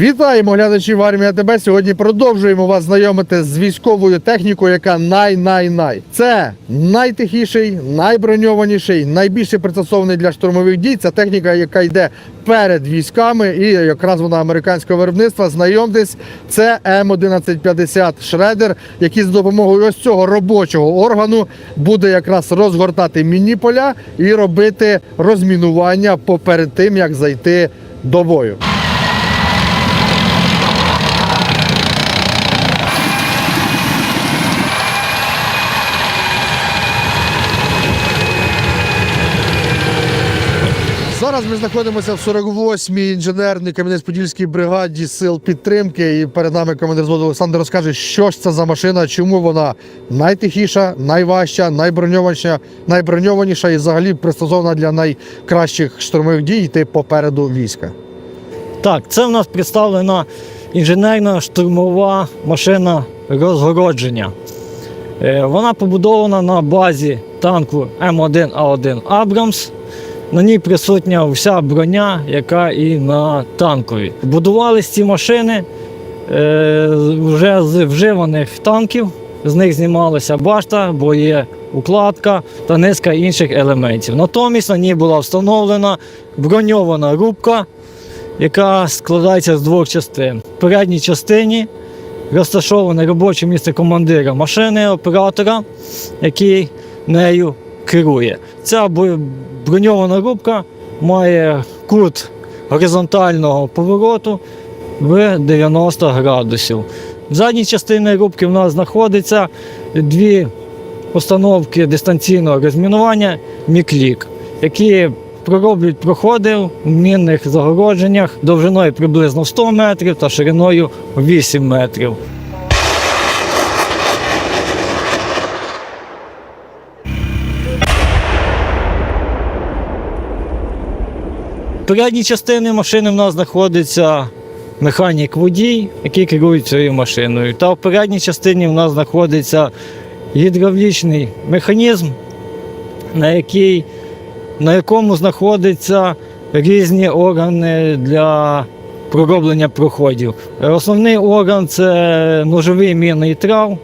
Вітаємо глядачів армія ТБ. Сьогодні продовжуємо вас знайомити з військовою технікою, яка най-най-най. Це найтихіший, найброньованіший, найбільше пристосований для штурмових дій. Це техніка, яка йде перед військами, і якраз вона американського виробництва. Знайомтесь, це М1150 Шредер, який з допомогою ось цього робочого органу буде якраз розгортати міні-поля і робити розмінування поперед тим, як зайти до бою. Зараз ми знаходимося в 48-й інженерній Кам'янець-Подільській бригаді сил підтримки. І перед нами командир зводу Олександр розкаже, що ж це за машина, чому вона найтихіша, найважча, найброньованіша, найброньованіша і взагалі пристосована для найкращих штурмових дій йти попереду війська. Так, це в нас представлена інженерна штурмова машина розгородження. Е, Вона побудована на базі танку М1А1 Абрамс. На ній присутня вся броня, яка і на танкові. Будувались ці машини е, вже з вживаних танків. З них знімалася башта, боєукладка та низка інших елементів. Натомість на ній була встановлена броньована рубка, яка складається з двох частин. В передній частині розташоване робоче місце командира машини, оператора, який нею керує. Ця броньована рубка має кут горизонтального повороту в 90 градусів. В задній частині рубки в нас знаходиться дві установки дистанційного розмінування Міклік, які пророблюють проходи в мінних загородженнях довжиною приблизно 100 метрів та шириною 8 метрів. В передній частині машини в нас знаходиться механік водій, який керує цією машиною. Та в передній частині в нас знаходиться гідравлічний механізм, на, який, на якому знаходяться різні органи для пророблення проходів. Основний орган це ножовий мінний трав,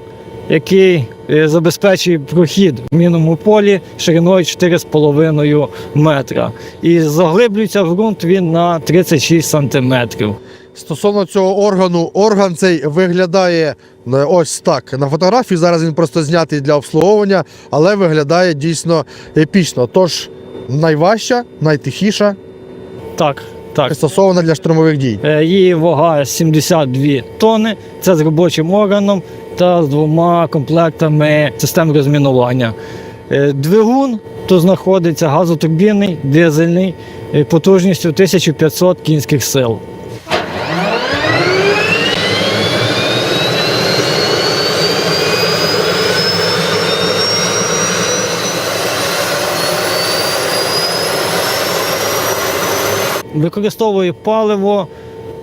який забезпечує прохід в мінному полі шириною 4,5 метра. І заглиблюється в ґрунт він на 36 сантиметрів. Стосовно цього органу, орган цей виглядає е, ось так. На фотографії зараз він просто знятий для обслуговування, але виглядає дійсно епічно. Тож найважча, найтихіша, Так, так. пристосована для штурмових дій. Е, Її вага 72 тонни. Це з робочим органом та з двома комплектами систем розмінування. Е, Двигун тут знаходиться газотурбінний, дизельний, е, потужністю 1500 кінських сил. Використовує паливо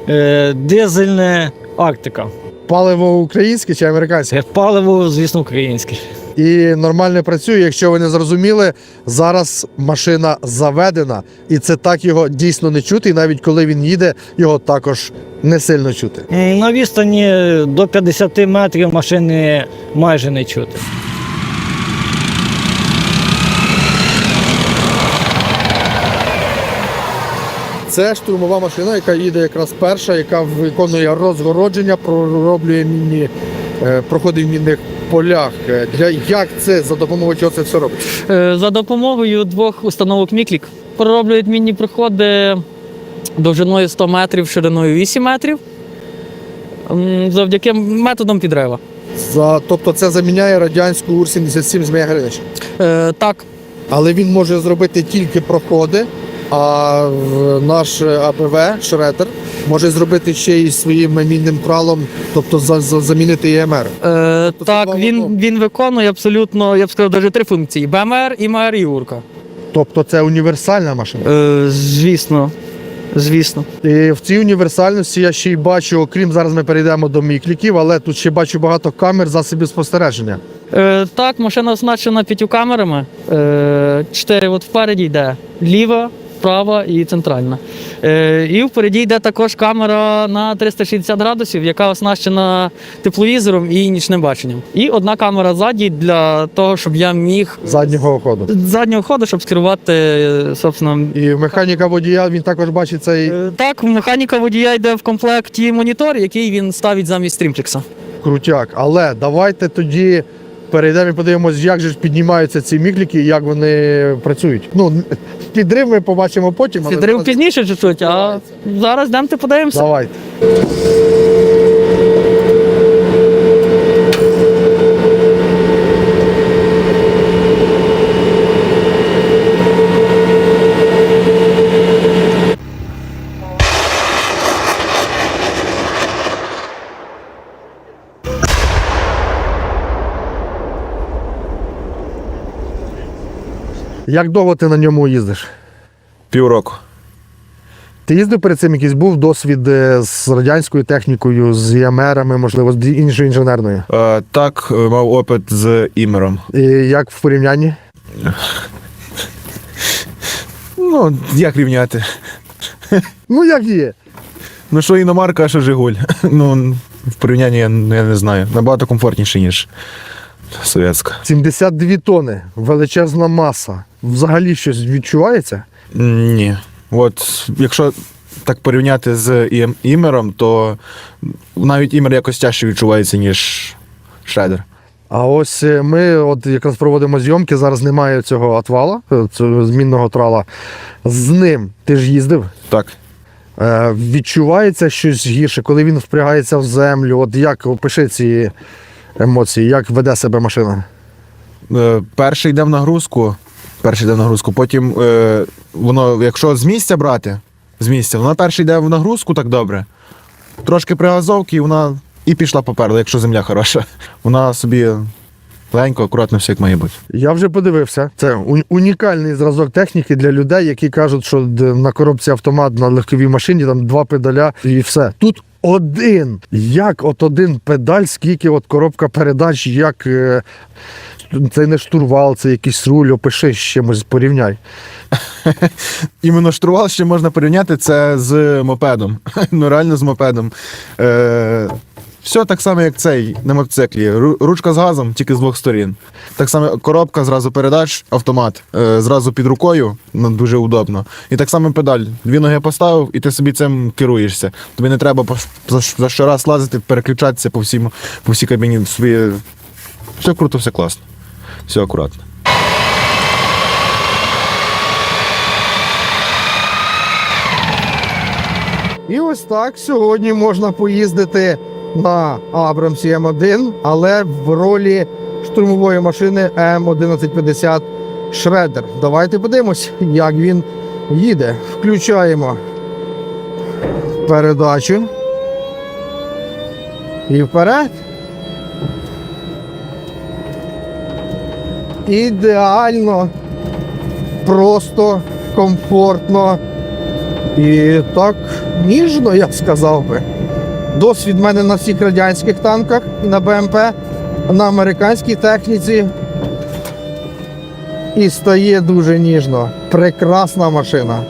е, дизельне Арктика. Паливо українське чи американське? Паливо, звісно, українське. І нормально працює. Якщо ви не зрозуміли, зараз машина заведена, і це так його дійсно не чути. І навіть коли він їде, його також не сильно чути. На відстані до 50 метрів машини майже не чути. Це штурмова машина, яка їде якраз перша, яка виконує розгородження, пророблює мінні е, проходи в мінних полях. Е, Для як це за допомогою чого це все робить? Е, За допомогою двох установок Міклік пророблюють мінні проходи довжиною 100 метрів, шириною 8 метрів. Завдяки методам підрива. За, тобто це заміняє радянську УР-77 Змія Гринич. Е, так, Але він може зробити тільки проходи, а наш АПВ Шредер може зробити ще й своїм мінним кралом, тобто за, за, замінити ЄМР. е, справа так він, він виконує абсолютно, я б сказав, навіть три функції: БМР, ІМР і УРКа. Тобто це універсальна машина. Е, звісно. Звісно. І в цій універсальності я ще й бачу, окрім зараз ми перейдемо до мікліків, але тут ще бачу багато камер засобів спостереження. Е, так, машина оснащена п'ятью камерами. Е, чотири от впереді йде ліва, права і центральна. Е, і впереді йде також камера на 360 градусів, яка оснащена тепловізором і нічним баченням. І одна камера ззаді для того, щоб я міг Заднього ходу. заднього ходу, щоб скерувати, е, собственно. І механіка водія він також бачить цей Е, Так, механіка водія йде в комплекті монітор, який він ставить замість стрімплекса. крутяк. Але давайте тоді перейдемо і подивимось, як же ж піднімаються ці мікліки і як вони працюють. Ну, підрив ми побачимо потім. але Підрив пізніше чуть-чуть, а зараз йдемо подивимося. Давайте. Як довго ти на ньому їздиш? Півроку. Ти їздив перед цим якийсь був досвід е, з радянською технікою, з ЯМРами, можливо, з іншою інженерною. Е, так, е, мав опит з імером. І як в порівнянні? Ну, як рівняти? Ну, як є. Ну, що іномарка, а що Жигуль. Ну, в порівнянні я, я не знаю. Набагато комфортніше, ніж совєтська. 72 тони, величезна маса. Взагалі щось відчувається? Ні. От якщо так порівняти з ім- імером, то навіть імер якось тяжче відчувається, ніж шредер. А ось е, ми от якраз проводимо зйомки, зараз немає цього отвала, е, цього змінного трала. З ним ти ж їздив. Так. Е, відчувається щось гірше, коли він впрягається в землю. От як опиши ці емоції, як веде себе машина? Е, перший йде в нагрузку, перший йде в нагрузку, потім е, воно, якщо з місця брати, з місця, вона перший йде в нагрузку так добре. Трошки пригазовки, і вона і пішла попереду, якщо земля хороша. Вона собі легенько, акуратно все як має бути. Я вже подивився. Це унікальний зразок техніки для людей, які кажуть, що на коробці автомат на легковій машині там два педаля і все. Тут один. Як от один педаль, скільки от коробка передач, як е, це не штурвал, це якийсь руль, опиши з чимось, порівняй. Іменно штурвал ще можна порівняти це з мопедом. ну реально з мопедом. Е, все так само, як цей на мотоциклі. Ручка з газом, тільки з двох сторін. Так само коробка, зразу передач, автомат, е, зразу під рукою, ну, дуже удобно. І так само педаль. Дві ноги поставив, і ти собі цим керуєшся. Тобі не треба за щораз лазити, переключатися по всім, по всій кабіні. Собі... Все круто, все класно. Все акуратно. І ось так сьогодні можна поїздити на Абрамсі М1, але в ролі штурмової машини М1150 Шредер. Давайте подивимось, як він їде. Включаємо передачу. І вперед. Ідеально, просто, комфортно. І так ніжно, я сказав би. Досвід в мене на всіх радянських танках і на БМП, на американській техніці. І стає дуже ніжно. Прекрасна машина.